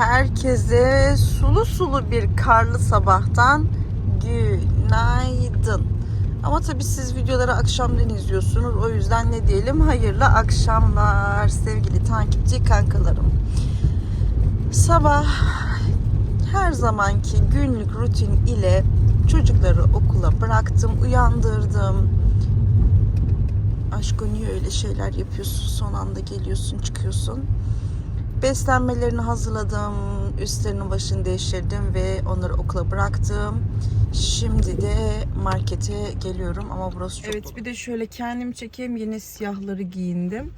Herkese sulu sulu bir karlı sabahtan günaydın. Ama tabii siz videoları akşamdan izliyorsunuz. O yüzden ne diyelim? Hayırlı akşamlar sevgili takipçi kankalarım. Sabah her zamanki günlük rutin ile çocukları okula bıraktım, uyandırdım. Aşko niye öyle şeyler yapıyorsun? Son anda geliyorsun, çıkıyorsun. Beslenmelerini hazırladım, üstlerinin başını değiştirdim ve onları okula bıraktım. Şimdi de markete geliyorum ama burası çok Evet bir de şöyle kendim çekeyim yine siyahları giyindim.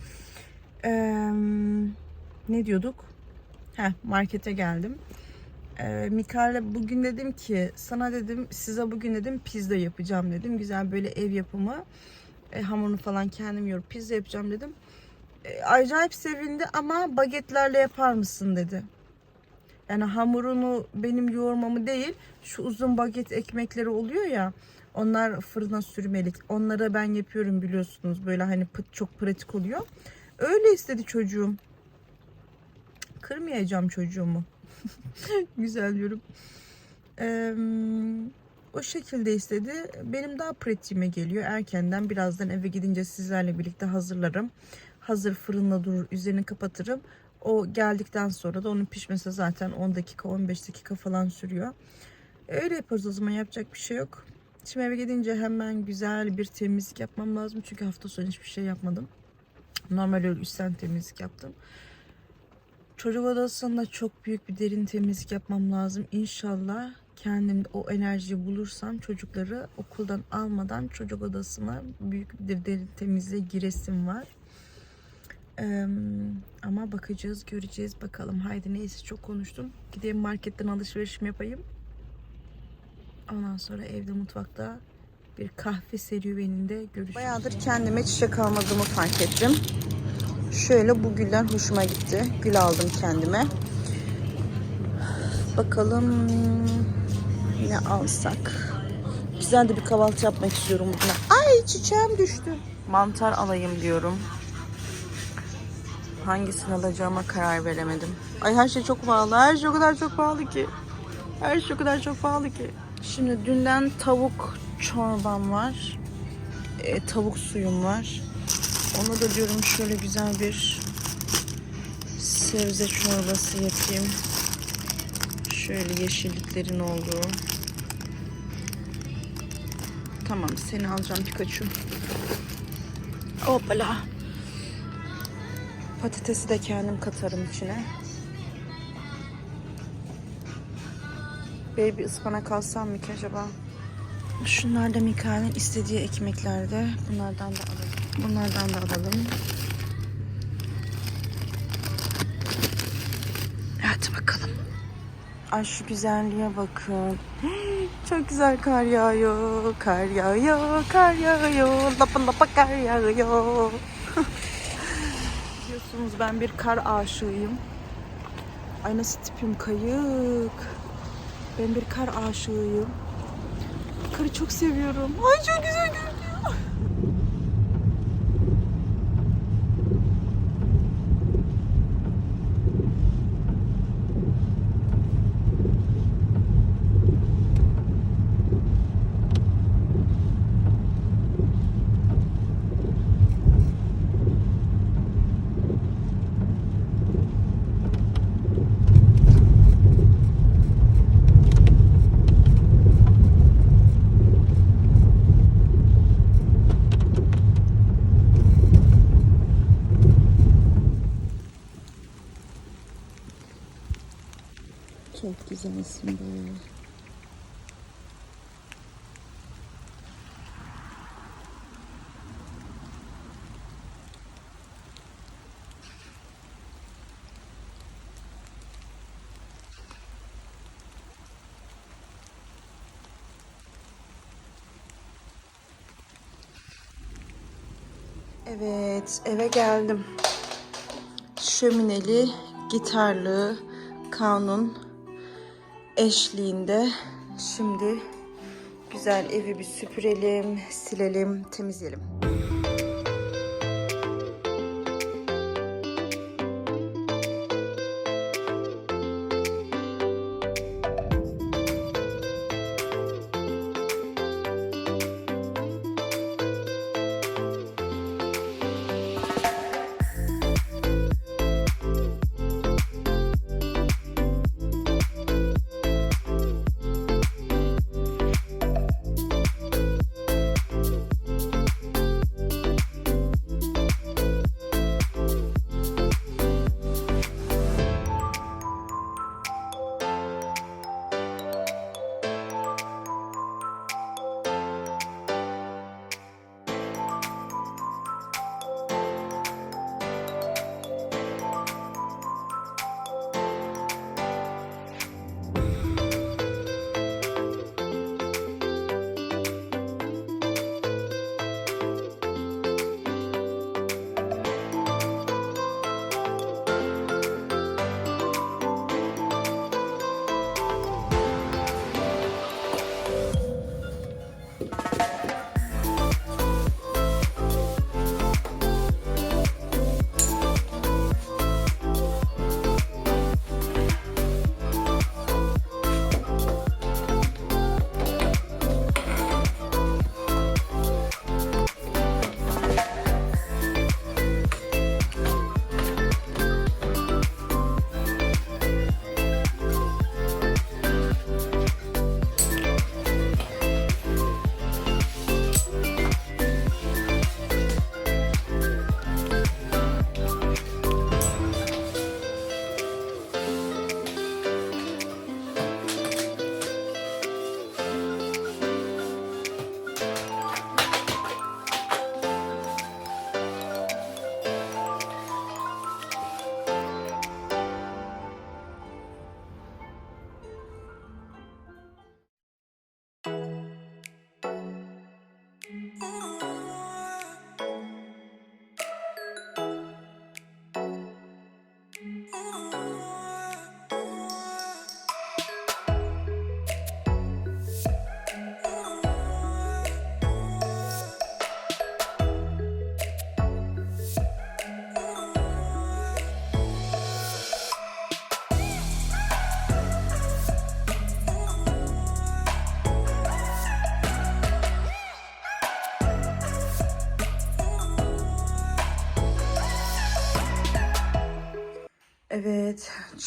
Ee, ne diyorduk? Heh, markete geldim. Ee, Mikael'e bugün dedim ki sana dedim size bugün dedim pizza yapacağım dedim. Güzel böyle ev yapımı e, hamurunu falan kendim yorup pizza yapacağım dedim. E, acayip sevindi ama bagetlerle yapar mısın dedi. Yani hamurunu benim yoğurmamı değil şu uzun baget ekmekleri oluyor ya onlar fırına sürmelik. Onları ben yapıyorum biliyorsunuz böyle hani çok pratik oluyor. Öyle istedi çocuğum. Kırmayacağım çocuğumu. Güzel diyorum. Eee o şekilde istedi. Benim daha pratiğime geliyor. Erkenden birazdan eve gidince sizlerle birlikte hazırlarım. Hazır fırında durur. Üzerini kapatırım. O geldikten sonra da onun pişmesi zaten 10 dakika 15 dakika falan sürüyor. Öyle yaparız o zaman yapacak bir şey yok. Şimdi eve gidince hemen güzel bir temizlik yapmam lazım. Çünkü hafta sonu hiçbir şey yapmadım. Normal öyle üstten temizlik yaptım. Çocuk odasında çok büyük bir derin temizlik yapmam lazım. İnşallah kendimde o enerjiyi bulursam çocukları okuldan almadan çocuk odasına büyük bir derin temizliğe giresim var. Ama bakacağız, göreceğiz bakalım. Haydi neyse çok konuştum. Gideyim marketten alışverişimi yapayım. Ondan sonra evde mutfakta bir kahve serüveninde görüşürüz. Bayağıdır kendime çiçek almadığımı fark ettim. Şöyle bu güller hoşuma gitti. Gül aldım kendime. Bakalım ne alsak. Güzel de bir kahvaltı yapmak istiyorum bugün. Ay çiçeğim düştü. Mantar alayım diyorum. Hangisini alacağıma karar veremedim. Ay her şey çok pahalı. Her şey o kadar çok pahalı ki. Her şey o kadar çok pahalı ki. Şimdi dünden tavuk çorbam var. E, tavuk suyum var. Onu da diyorum şöyle güzel bir sebze çorbası yapayım. Şöyle yeşilliklerin olduğu. Tamam seni alacağım Pikachu. Hoppala. Patatesi de kendim katarım içine. Baby ıspanak alsam mı ki acaba? Şunlar da Mikael'in istediği ekmeklerde. Bunlardan da alalım. Bunlardan da alalım. Hadi bakalım. Ay şu güzelliğe bakın. Çok güzel kar yağıyor, kar yağıyor, kar yağıyor, lapa lapa kar yağıyor. Biliyorsunuz ben bir kar aşığıyım. Ay nasıl tipim kayık. Ben bir kar aşığıyım. Karı çok seviyorum. Ay çok güzel görünüyor. Çok güzelsin be. Evet, eve geldim. Şömineli, gitarlı, kanun eşliğinde şimdi güzel evi bir süpürelim, silelim, temizleyelim.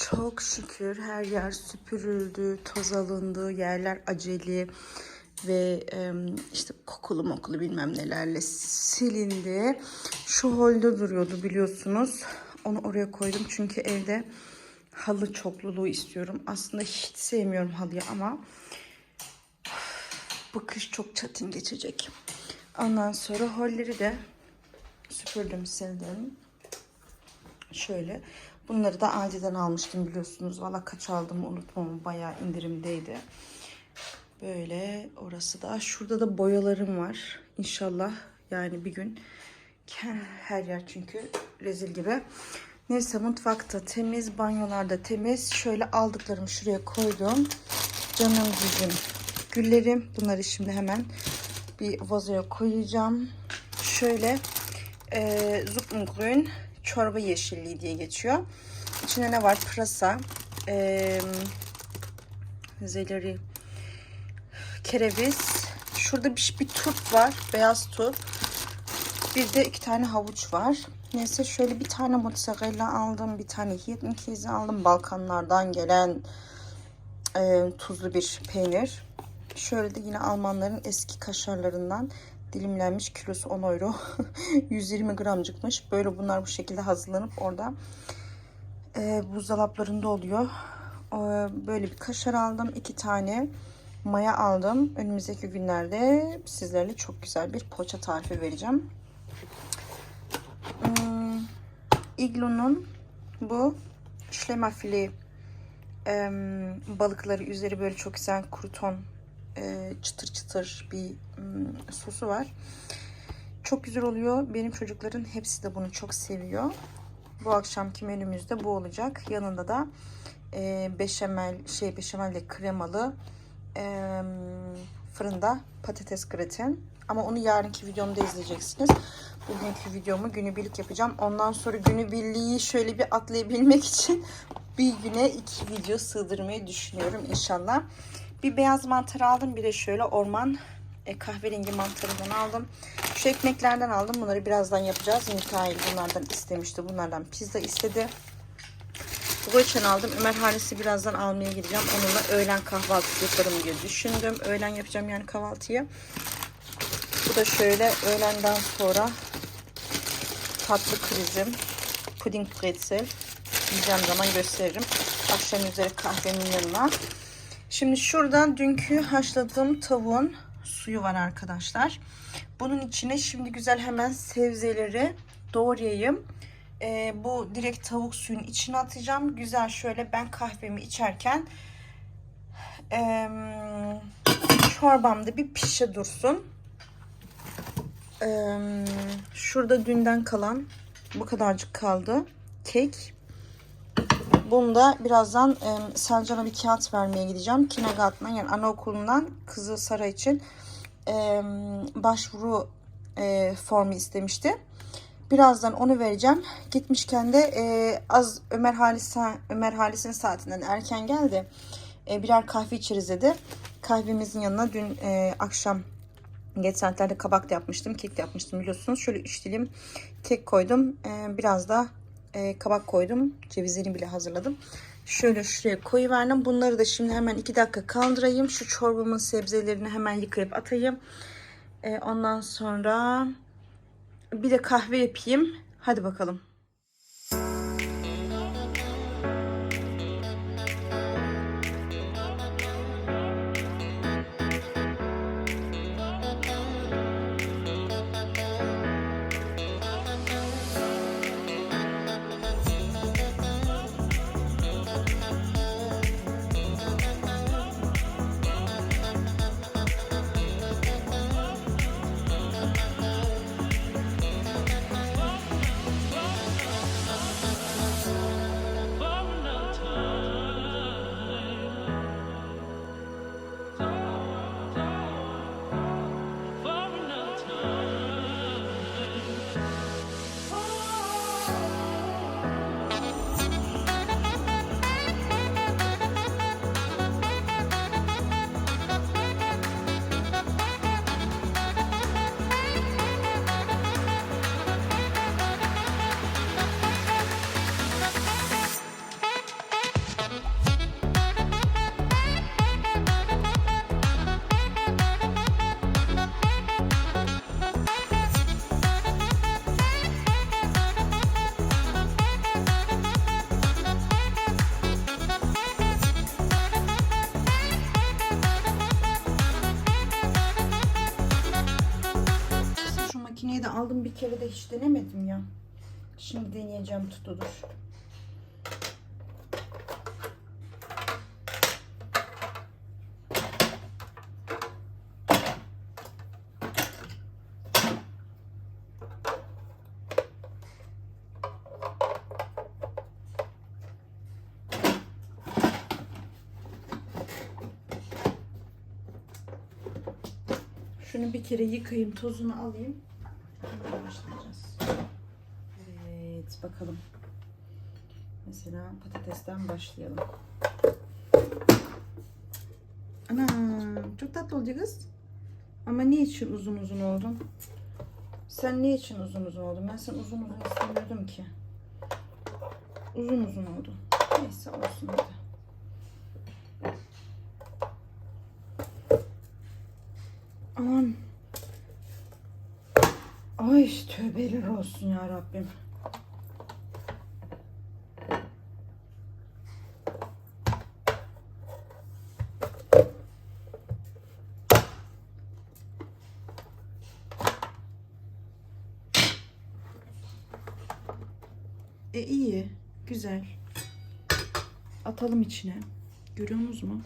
Çok şükür her yer süpürüldü, toz alındı, yerler aceli ve em, işte kokulu mokulu bilmem nelerle silindi. Şu holde duruyordu biliyorsunuz. Onu oraya koydum çünkü evde halı çokluluğu istiyorum. Aslında hiç sevmiyorum halıyı ama bu kış çok çetin geçecek. Ondan sonra holleri de süpürdüm sildim. Şöyle. Bunları da Adi'den almıştım biliyorsunuz. Valla kaç aldım unutmam. Bayağı indirimdeydi. Böyle orası da. Şurada da boyalarım var. İnşallah yani bir gün her yer çünkü rezil gibi. Neyse mutfakta temiz, banyolarda temiz. Şöyle aldıklarımı şuraya koydum. Canım cicim güllerim. Bunları şimdi hemen bir vazoya koyacağım. Şöyle e, Zuppengrün çorba yeşilliği diye geçiyor. İçinde ne var? Pırasa, e, zeleri, kereviz. Şurada bir, bir turp var. Beyaz turp. Bir de iki tane havuç var. Neyse şöyle bir tane mozzarella aldım. Bir tane Hirtenkäse aldım. Balkanlardan gelen e, tuzlu bir peynir. Şöyle de yine Almanların eski kaşarlarından dilimlenmiş kilosu 10 euro. 120 gramcıkmış. Böyle bunlar bu şekilde hazırlanıp orada e, buzdolaplarında oluyor. E, böyle bir kaşar aldım. iki tane maya aldım. Önümüzdeki günlerde sizlerle çok güzel bir poğaça tarifi vereceğim. Hmm, Iglo'nun bu şlemafili e, balıkları üzeri böyle çok güzel kruton e, çıtır çıtır bir sosu var. Çok güzel oluyor. Benim çocukların hepsi de bunu çok seviyor. Bu akşamki menümüzde bu olacak. Yanında da e, beşamel şey beşamelle kremalı e, fırında patates gratin. Ama onu yarınki videomda izleyeceksiniz. Bugünkü videomu günübirlik yapacağım. Ondan sonra günübirliği şöyle bir atlayabilmek için bir güne iki video sığdırmayı düşünüyorum inşallah. Bir beyaz mantar aldım. Bir de şöyle orman e, kahverengi mantarından aldım. Şu ekmeklerden aldım. Bunları birazdan yapacağız. Mikail bunlardan istemişti. Bunlardan pizza istedi. Goçen aldım. Ömer Hanes'i birazdan almaya gideceğim. Onunla öğlen kahvaltı yaparım diye düşündüm. Öğlen yapacağım yani kahvaltıyı. Bu da şöyle öğlenden sonra tatlı krizim. Puding pretzel. Yiyeceğim zaman gösteririm. Akşam üzeri kahvenin yanına. Şimdi şuradan dünkü haşladığım tavuğun suyu var arkadaşlar. Bunun içine şimdi güzel hemen sebzeleri doğrayayım. Ee, bu direkt tavuk suyun içine atacağım. Güzel şöyle ben kahvemi içerken e, çorbamda bir pişe dursun. Ee, şurada dünden kalan bu kadarcık kaldı. Kek. Bunda birazdan e, Selcan'a bir kağıt vermeye gideceğim. Kindergarten'dan yani anaokulundan kızı Sara için e, başvuru e, formu istemişti. Birazdan onu vereceğim. Gitmişken de e, az Ömer Halis Ömer Halis'in saatinden erken geldi. E, birer kahve içeriz dedi. Kahvemizin yanına dün e, akşam geç saatlerde kabak da yapmıştım. Kek de yapmıştım biliyorsunuz. Şöyle üç dilim kek koydum. E, biraz da e, kabak koydum. Cevizlerini bile hazırladım. Şöyle şuraya koyuverdim. Bunları da şimdi hemen 2 dakika kaldırayım. Şu çorbamın sebzelerini hemen yıkayıp atayım. E, ondan sonra bir de kahve yapayım. Hadi bakalım. De hiç denemedim ya. Şimdi deneyeceğim tutudur. Şunu bir kere yıkayayım, tozunu alayım. Bakalım. Mesela patatesten başlayalım. Ana, çok tatlı olacak kız. Ama ne için uzun uzun oldun? Sen ne için uzun uzun oldun? Ben sen uzun uzun istemiyordum ki. Uzun uzun oldu. Neyse olsun hadi. Aman. Ay tövbeler olsun ya Rabbim. E iyi, güzel. Atalım içine. Görüyorsunuz mu?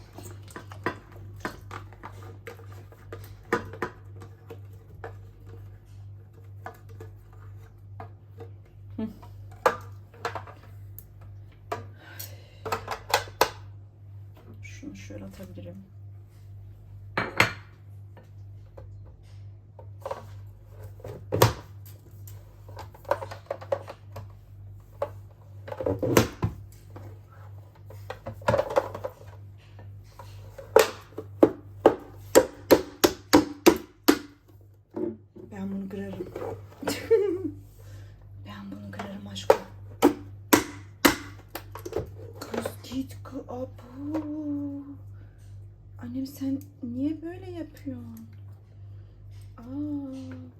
Sen niye böyle yapıyorsun? Aa,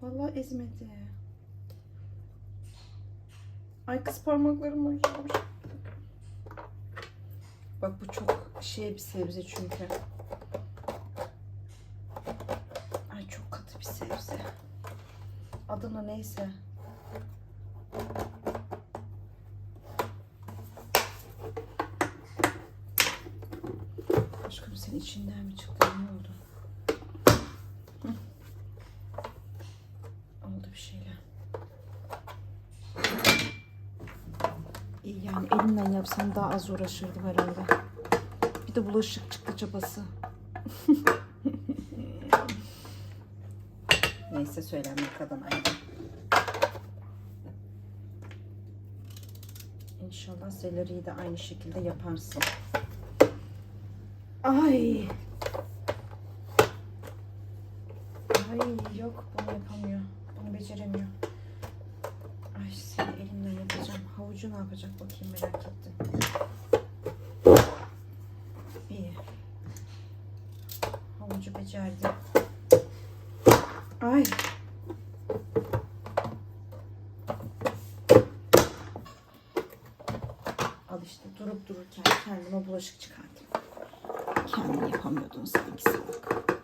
vallahi ezmedi. Ay kız parmaklarım acımış. Bak bu çok şey bir sebze çünkü. Ay çok katı bir sebze. Adına neyse. Aşkım sen içinden mi çıktı? Ne oldu? Hı. Oldu bir şeyler. İyi yani elimden yapsam daha az uğraşırdım herhalde. Bir de bulaşık çıktı çabası. Neyse söylenmek kadın aynı. İnşallah seleriyi de aynı şekilde yaparsın. Ay. Durup dururken kendime bulaşık çıkardım. Kendin yapamıyordun sanki salak.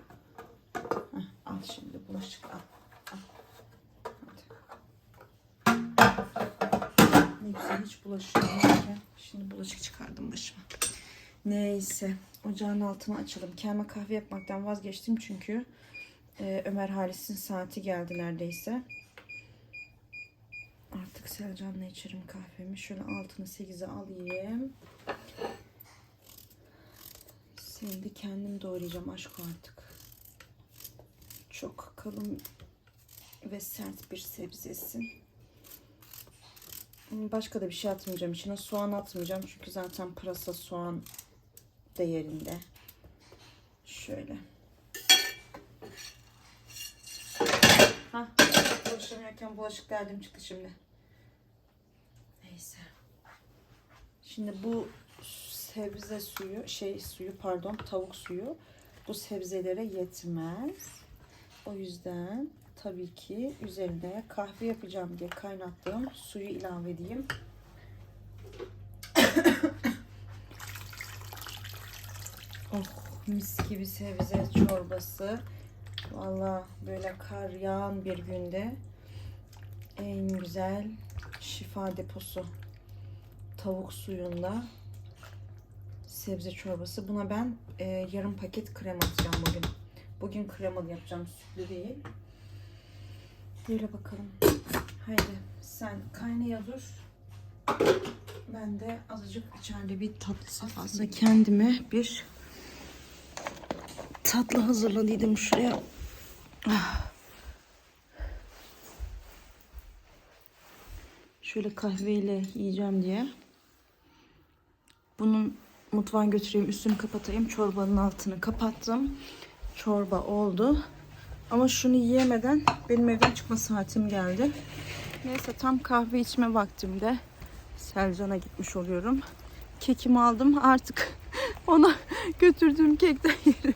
Heh, al şimdi bulaşık al. al. Ne güzel hiç bulaşık yokken şimdi bulaşık çıkardım başıma. Neyse ocağın altını açalım. Kendime kahve yapmaktan vazgeçtim çünkü e, Ömer Halis'in saati geldi neredeyse. Selcan'la içerim kahvemi. Şöyle altını 8'e alayım. Seni de kendim doğrayacağım aşk artık. Çok kalın ve sert bir sebzesin. Başka da bir şey atmayacağım içine. Soğan atmayacağım çünkü zaten pırasa soğan değerinde. Şöyle. Ha, bulaşamıyorken bulaşık derdim çıktı şimdi. Neyse. Şimdi bu sebze suyu, şey suyu pardon, tavuk suyu bu sebzelere yetmez. O yüzden tabii ki üzerine kahve yapacağım diye kaynattığım suyu ilave edeyim. oh mis gibi sebze çorbası. Valla böyle kar yağan bir günde En güzel şifa deposu. Tavuk suyunda sebze çorbası. Buna ben e, yarım paket krem atacağım bugün. Bugün kremalı yapacağım, sütlü değil. Böyle bakalım. Haydi sen kaynaya dur. Ben de azıcık içeride bir tatlı sefasında kendime bir tatlı hazırladıydım şuraya. Ah. Şöyle kahveyle yiyeceğim diye. Bunun mutfağa götüreyim, üstünü kapatayım. Çorbanın altını kapattım. Çorba oldu. Ama şunu yiyemeden benim evden çıkma saatim geldi. Neyse tam kahve içme vaktimde Selcan'a gitmiş oluyorum. Kekimi aldım. Artık ona götürdüğüm kekten yerim.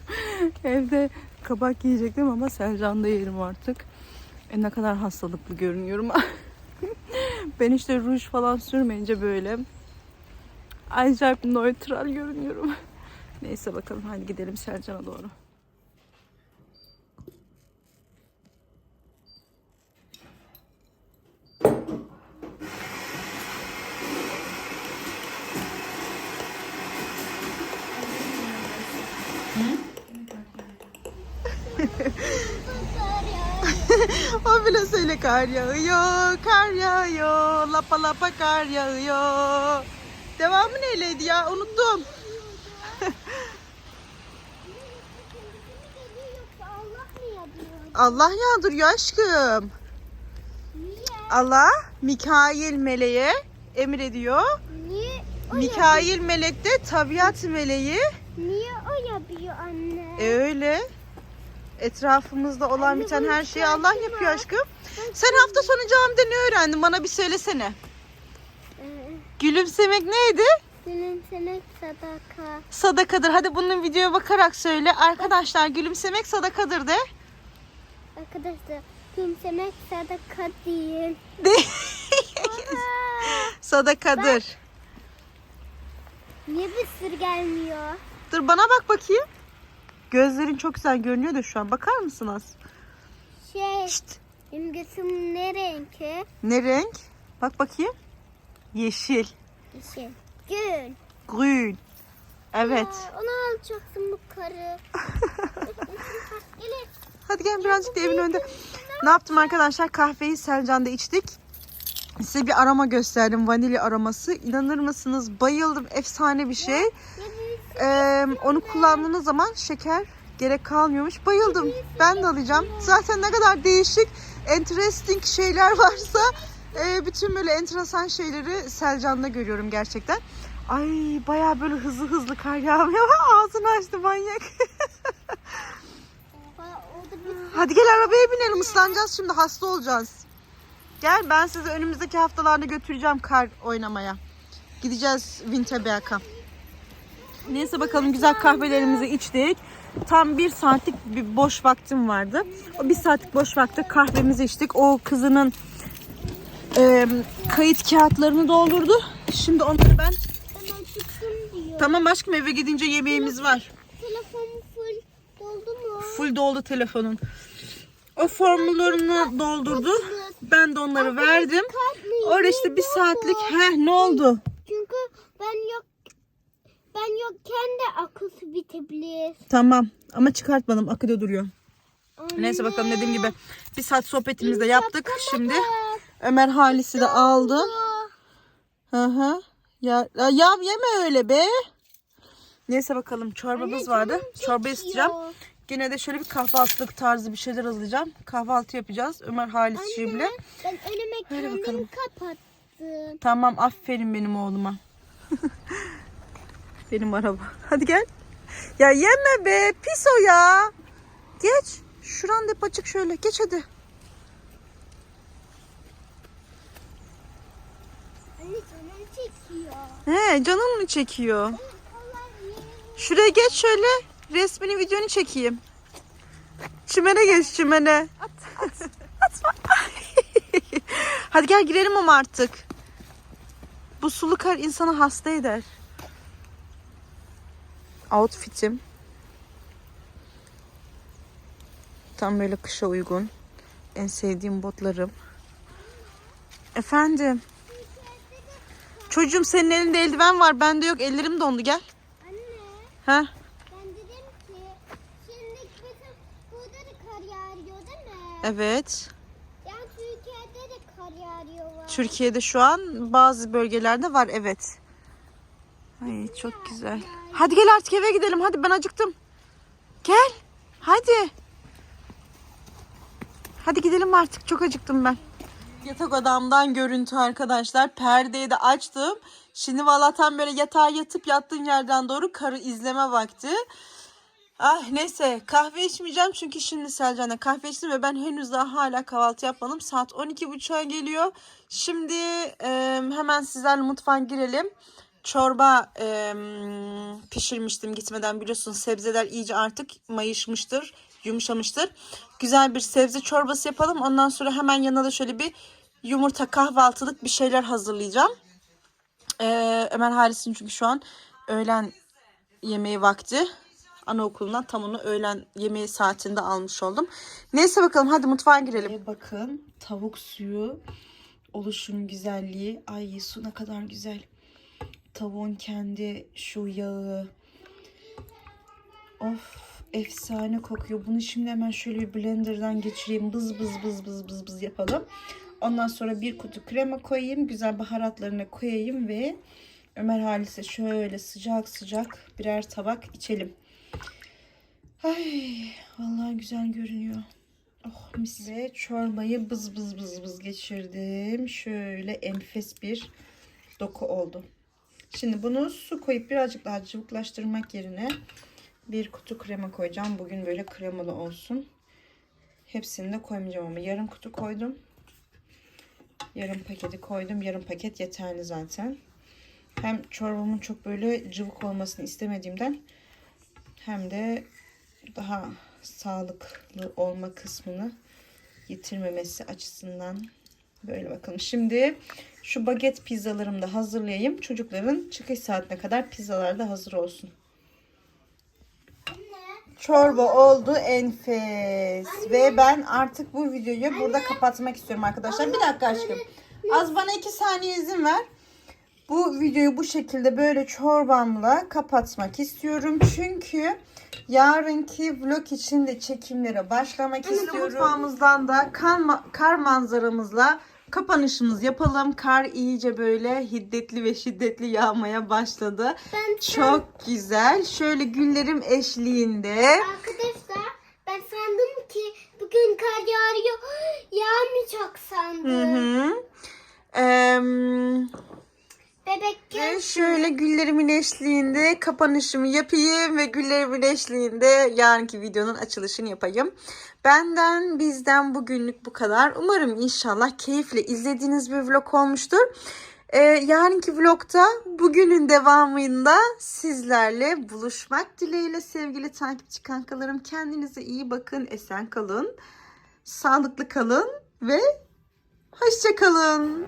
Evde kabak yiyecektim ama Selcan'da yerim artık. E ne kadar hastalıklı görünüyorum. ben işte ruj falan sürmeyince böyle acayip neutral görünüyorum. Neyse bakalım hadi gidelim Selcan'a doğru. o bile söyle kar yağıyor, kar yağıyor, lapa lapa kar yağıyor. Devamı neyleydi ya? Unuttum. Allah yağdırıyor aşkım. Niye? Allah Mikail meleğe emrediyor. Niye o Mikail melek de tabiat meleği. Niye o yapıyor anne? E öyle. Etrafımızda olan Anne, biten her şeyi Allah yapıyor aşkım. Sen hafta sonu camide ne öğrendin? Bana bir söylesene. Ee, Gülümsemek neydi? Gülümsemek sadaka. Sadakadır. Hadi bunun videoya bakarak söyle. Arkadaşlar gülümsemek sadakadır de. Arkadaşlar gülümsemek sadaka değil. De. Sadakadır. niye bir sır gelmiyor? Dur bana bak bakayım. Gözlerin çok güzel görünüyor da şu an. Bakar mısınız? Şey, Şşt. benim gözüm ne renki? Ne renk? Bak bakayım. Yeşil. Şey, gün. Grün. Evet. Aa, onu alacaktım bu karı. Hadi gel birazcık da evin önünde. Ne yaptım arkadaşlar? Kahveyi Selcan'da içtik. Size bir aroma gösterdim. Vanilya aroması. İnanır mısınız? Bayıldım. Efsane bir şey. Ya birisi Ee, onu kullandığınız zaman şeker gerek kalmıyormuş. Bayıldım. Ben de alacağım. Zaten ne kadar değişik, interesting şeyler varsa e, bütün böyle enteresan şeyleri Selcan'da görüyorum gerçekten. Ay bayağı böyle hızlı hızlı kar yağmıyor. Ağzını açtı manyak. Hadi gel arabaya binelim ıslanacağız şimdi hasta olacağız. Gel ben sizi önümüzdeki haftalarda götüreceğim kar oynamaya. Gideceğiz Winterberg'a. Neyse bakalım güzel kahvelerimizi içtik. Tam bir saatlik bir boş vaktim vardı. O bir saatlik boş vakti kahvemizi içtik. O kızının e, kayıt kağıtlarını doldurdu. Şimdi onları ben... Tamam aşkım eve gidince yemeğimiz var. Telefonum full doldu mu? Full doldu telefonun. O formüllerini doldurdu. Ben de onları verdim. Orada işte bir saatlik. Heh ne oldu? Ben yok ben yokken de akısı bitebilir. Tamam ama çıkartmadım. Akıda duruyor. Anne. Neyse bakalım dediğim gibi bir saat sohbetimizi de yaptık. Şimdi. Ömer Halis'i de aldı. Hı hı. Ya, ya yeme öyle be. Neyse bakalım çorbamız Anne, vardı. Çorba isteyeceğim. Gene de şöyle bir kahvaltılık tarzı bir şeyler hazırlayacağım. Kahvaltı yapacağız. Ömer Halis şimdi. Ben önüme kendim kapattım. Tamam aferin benim oğluma. benim araba. Hadi gel. Ya yeme be pis o ya. Geç. Şuran hep açık şöyle. Geç hadi. Anne canım çekiyor. He canın mı çekiyor? Şuraya geç şöyle. Resmini videonu çekeyim. Çimene geç çimene. At. Atma. Hadi gel girelim ama artık. Bu sulu kar insanı hasta eder. Outfit'im. Tam böyle kışa uygun. En sevdiğim botlarım. Efendim. Çocuğum senin elinde eldiven var. Bende yok. Ellerim dondu. Gel. Anne Ha? ben dedim ki şimdi bizim burada da kar yağıyor değil mi? Evet. Yani Türkiye'de de kar yağıyor var. Türkiye'de şu an bazı bölgelerde var. Evet. Ay çok güzel. Hadi gel artık eve gidelim. Hadi ben acıktım. Gel. Hadi. Hadi gidelim artık. Çok acıktım ben. Yatak odamdan görüntü arkadaşlar. Perdeyi de açtım. Şimdi valla tam böyle yatağa yatıp yattığın yerden doğru karı izleme vakti. Ah neyse kahve içmeyeceğim çünkü şimdi Selcan'la kahve içtim ve ben henüz daha hala kahvaltı yapmadım. Saat 12.30'a geliyor. Şimdi e, hemen sizlerle mutfağa girelim. Çorba e, pişirmiştim gitmeden biliyorsunuz sebzeler iyice artık mayışmıştır, yumuşamıştır. Güzel bir sebze çorbası yapalım. Ondan sonra hemen yanına da şöyle bir yumurta kahvaltılık bir şeyler hazırlayacağım. E, Ömer Halis'in çünkü şu an öğlen yemeği vakti. Anaokulundan tam onu öğlen yemeği saatinde almış oldum. Neyse bakalım hadi mutfağa girelim. bakın tavuk suyu oluşunun güzelliği. Ay su ne kadar güzel. Tavuğun kendi şu yağı. Of efsane kokuyor. Bunu şimdi hemen şöyle bir blenderdan geçireyim. Bız bız bız bız bız bız yapalım. Ondan sonra bir kutu krema koyayım. Güzel baharatlarını koyayım ve Ömer Halis'e şöyle sıcak sıcak birer tabak içelim. Ay vallahi güzel görünüyor. Oh mis. Ve çorbayı bız bız bız bız geçirdim. Şöyle enfes bir doku oldu. Şimdi bunu su koyup birazcık daha cıvıklaştırmak yerine bir kutu krema koyacağım. Bugün böyle kremalı olsun. Hepsini de koymayacağım ama yarım kutu koydum. Yarım paketi koydum. Yarım paket yeterli zaten. Hem çorbamın çok böyle cıvık olmasını istemediğimden hem de daha sağlıklı olma kısmını yitirmemesi açısından böyle bakalım. Şimdi şu baget pizzalarımı da hazırlayayım. Çocukların çıkış saatine kadar pizzalar da hazır olsun. Çorba oldu enfes. Ve ben artık bu videoyu burada kapatmak istiyorum arkadaşlar. Bir dakika aşkım. Az bana iki saniye izin ver. Bu videoyu bu şekilde böyle çorbamla kapatmak istiyorum. Çünkü yarınki vlog için de çekimlere başlamak istiyorum. Mutfağımızdan da kar, ma- kar manzaramızla kapanışımız yapalım. Kar iyice böyle hiddetli ve şiddetli yağmaya başladı. Ben Çok güzel. Şöyle günlerim eşliğinde. arkadaşlar ben sandım ki bugün kar yağıyor. Yağmayacak Hı sandım. hı. Em, Bebekken Ve şöyle güllerimin eşliğinde kapanışımı yapayım ve güllerimin eşliğinde yarınki videonun açılışını yapayım. Benden bizden bugünlük bu kadar. Umarım inşallah keyifle izlediğiniz bir vlog olmuştur. Ee, yarınki vlogda bugünün devamında sizlerle buluşmak dileğiyle sevgili takipçi kankalarım. Kendinize iyi bakın, esen kalın, sağlıklı kalın ve hoşça kalın.